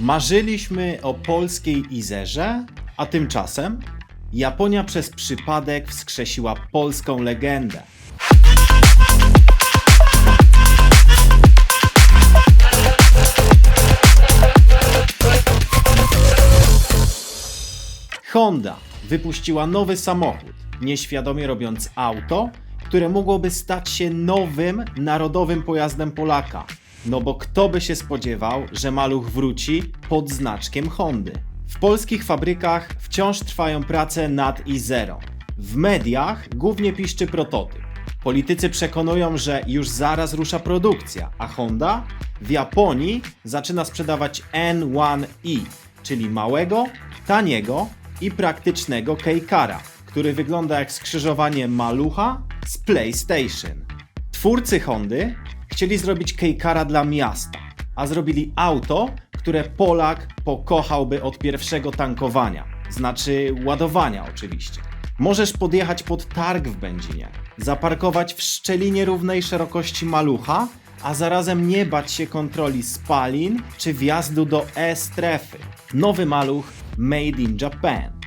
Marzyliśmy o polskiej Izerze, a tymczasem Japonia przez przypadek wskrzesiła polską legendę. Honda wypuściła nowy samochód, nieświadomie robiąc auto, które mogłoby stać się nowym narodowym pojazdem Polaka. No bo kto by się spodziewał, że maluch wróci pod znaczkiem Hondy. W polskich fabrykach wciąż trwają prace nad i0. W mediach głównie piszczy prototyp. Politycy przekonują, że już zaraz rusza produkcja, a Honda w Japonii zaczyna sprzedawać N1i, czyli małego, taniego i praktycznego kejkara, który wygląda jak skrzyżowanie malucha z PlayStation. Twórcy Hondy chcieli zrobić kejkara dla miasta, a zrobili auto, które Polak pokochałby od pierwszego tankowania, znaczy ładowania oczywiście. Możesz podjechać pod targ w Będzinie, zaparkować w szczelinie równej szerokości malucha, a zarazem nie bać się kontroli spalin czy wjazdu do E-strefy. Nowy maluch Made in Japan.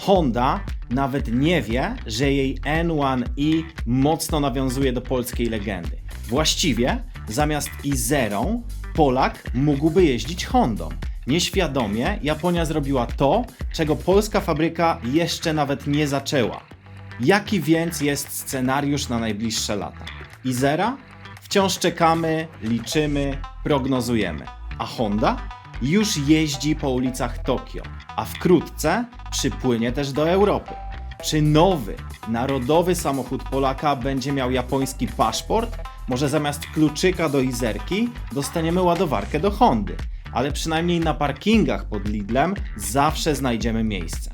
Honda nawet nie wie, że jej N1i mocno nawiązuje do polskiej legendy. Właściwie zamiast i0 Polak mógłby jeździć Hondą. Nieświadomie Japonia zrobiła to, czego polska fabryka jeszcze nawet nie zaczęła. Jaki więc jest scenariusz na najbliższe lata? Izera? Wciąż czekamy, liczymy, prognozujemy. A Honda? Już jeździ po ulicach Tokio, a wkrótce przypłynie też do Europy. Czy nowy, narodowy samochód Polaka będzie miał japoński paszport? Może zamiast kluczyka do Izerki dostaniemy ładowarkę do Hondy, ale przynajmniej na parkingach pod Lidlem zawsze znajdziemy miejsce.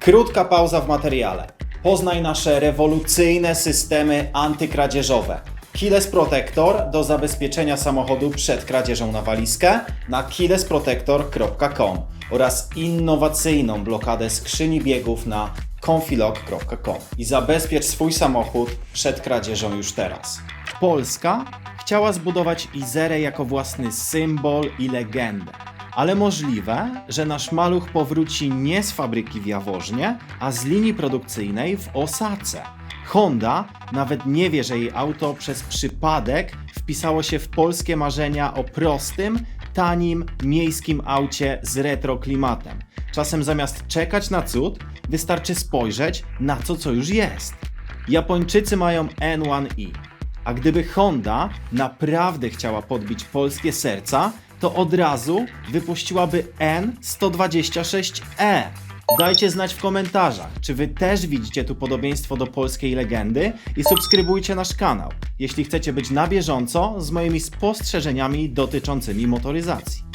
Krótka pauza w materiale. Poznaj nasze rewolucyjne systemy antykradzieżowe. Keyless Protector do zabezpieczenia samochodu przed kradzieżą na walizkę na keylessprotector.com oraz innowacyjną blokadę skrzyni biegów na confilog.com i zabezpiecz swój samochód przed kradzieżą już teraz. Polska chciała zbudować Izerę jako własny symbol i legendę. Ale możliwe, że nasz maluch powróci nie z fabryki w Jaworznie, a z linii produkcyjnej w Osace. Honda nawet nie wie, że jej auto przez przypadek wpisało się w polskie marzenia o prostym, tanim, miejskim aucie z retro klimatem. Czasem zamiast czekać na cud, wystarczy spojrzeć na to, co już jest. Japończycy mają N1i, a gdyby Honda naprawdę chciała podbić polskie serca, to od razu wypuściłaby N126E. Dajcie znać w komentarzach, czy wy też widzicie tu podobieństwo do polskiej legendy i subskrybujcie nasz kanał, jeśli chcecie być na bieżąco z moimi spostrzeżeniami dotyczącymi motoryzacji.